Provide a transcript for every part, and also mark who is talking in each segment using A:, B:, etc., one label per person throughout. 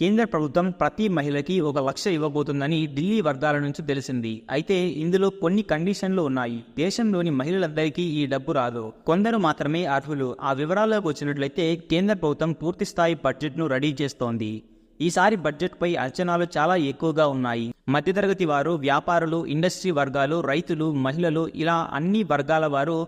A: కేంద్ర ప్రభుత్వం ప్రతి మహిళకి ఒక లక్ష ఇవ్వబోతుందని ఢిల్లీ వర్గాల నుంచి తెలిసింది. అయితే ఇందులో కొన్ని కండిషన్లు ఉన్నాయి. దేశంలోని మహిళలందరికీ ఈ డబ్బు రాదు. కొందరు మాత్రమే అర్హులు. ఆ వివరాల్లోకి వచ్చినట్లయితే కేంద్ర ప్రభుత్వం పూర్తిస్థాయి బడ్జెట్ను రెడీ చేస్తోంది. ఈసారి బడ్జెట్పై అంచనాలు చాలా ఎక్కువగా ఉన్నాయి. మధ్యతరగతి వారు వ్యాపారులు ఇండస్ట్రీ వర్గాలు రైతులు మహిళలు ఇలా అన్ని వర్గాల వారు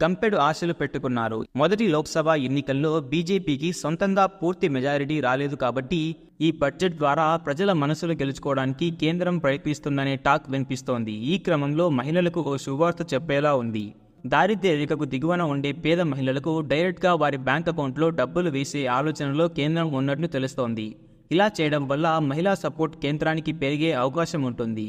A: గంపెడు ఆశలు పెట్టుకున్నారు. మొదటి లోక్సభ ఎన్నికల్లో బీజేపీకి సొంతంగా పూర్తి మెజారిటీ రాలేదు కాబట్టి ఈ బడ్జెట్ ద్వారా ప్రజల మనసులు గెలుచుకోవడానికి కేంద్రం ప్రయత్నిస్తుందనే టాక్ వినిపిస్తోంది. ఈ క్రమంలో మహిళలకు ఓ శుభవార్త చెప్పేలా ఉంది. దారిద్ర్య రేఖకు దిగువన ఉండే పేద మహిళలకు డైరెక్ట్గా వారి బ్యాంక్ అకౌంట్లో డబ్బులు వేసే ఆలోచనలో కేంద్రం ఉన్నట్లు తెలుస్తోంది. ఇలా చేయడం వల్ల మహిళా సపోర్ట్ కేంద్రానికి పెరిగే అవకాశం ఉంటుంది.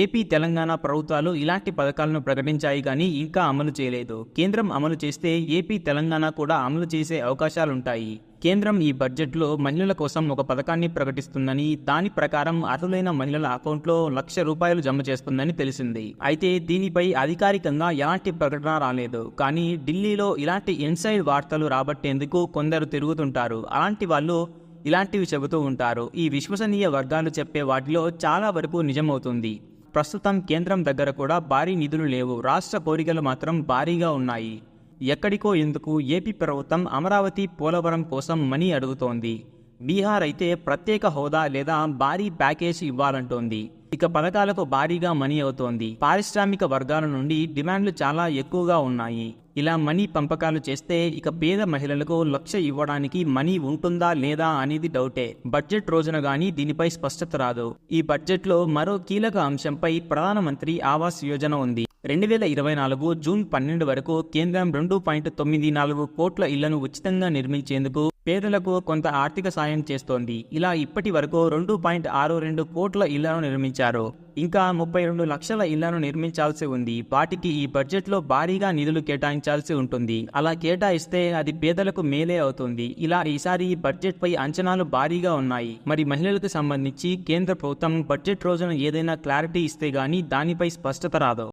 A: ఏపీ తెలంగాణ ప్రభుత్వాలు ఇలాంటి పథకాలను ప్రకటించాయి కానీ ఇంకా అమలు చేయలేదు. కేంద్రం అమలు చేస్తే ఏపీ తెలంగాణ కూడా అమలు చేసే అవకాశాలుంటాయి. కేంద్రం ఈ బడ్జెట్లో మహిళల కోసం ఒక పథకాన్ని ప్రకటిస్తుందని దాని ప్రకారం అర్హులైన మహిళల అకౌంట్లో లక్ష రూపాయలు జమ చేస్తుందని తెలిసింది. అయితే దీనిపై అధికారికంగా ఎలాంటి ప్రకటన రాలేదు. కానీ ఢిల్లీలో ఇలాంటి ఇన్సైడ్ వార్తలు రాబట్టేందుకు కొందరు తిరుగుతుంటారు. అలాంటి వాళ్ళు ఇలాంటివి చెబుతూ ఉంటారు. ఈ విశ్వసనీయ వర్గాలు చెప్పే వాటిలో చాలా వరకు నిజమవుతుంది. ప్రస్తుతం కేంద్రం దగ్గర కూడా భారీ నిధులు లేవు. రాష్ట్ర కోరికలు మాత్రం భారీగా ఉన్నాయి. ఎక్కడికో ఎందుకు ఏపీ ప్రభుత్వం అమరావతి పోలవరం కోసం మనీ అడుగుతోంది. బీహార్ అయితే ప్రత్యేక హోదా లేదా భారీ ప్యాకేజ్ ఇవ్వాలంటోంది. ఇక పథకాలకు భారీగా మనీ అవుతోంది. పారిశ్రామిక వర్గాల నుండి డిమాండ్లు చాలా ఎక్కువగా ఉన్నాయి. ఇలా మనీ పంపకాలు చేస్తే ఇక పేద మహిళలకు లక్ష ఇవ్వడానికి మనీ ఉంటుందా లేదా అనేది డౌటే. బడ్జెట్ రోజున గాని దీనిపై స్పష్టత రాదు. ఈ బడ్జెట్లో మరో కీలక అంశంపై ప్రధానమంత్రి ఆవాస్ యోజన ఉంది. రెండు వేల ఇరవై నాలుగు జూన్ పన్నెండు వరకు కేంద్రం రెండు పాయింట్ తొమ్మిది నాలుగు కోట్ల ఇళ్ళను ఉచితంగా నిర్మించేందుకు పేదలకు కొంత ఆర్థిక సాయం చేస్తోంది. ఇలా ఇప్పటి వరకు రెండు పాయింట్ ఆరు రెండు కోట్ల ఇళ్ళను నిర్మించారు. ఇంకా ముప్పై రెండు లక్షల ఇళ్ళను నిర్మించాల్సి ఉంది. వాటికి ఈ బడ్జెట్లో భారీగా నిధులు కేటాయించాల్సి ఉంటుంది. అలా కేటాయిస్తే అది పేదలకు మేలే అవుతుంది. ఇలా ఈసారి ఈ బడ్జెట్పై అంచనాలు భారీగా ఉన్నాయి. మరి మహిళలకు సంబంధించి కేంద్ర ప్రభుత్వం బడ్జెట్ రోజున ఏదైనా క్లారిటీ ఇస్తే గానీ దానిపై స్పష్టత రాదు.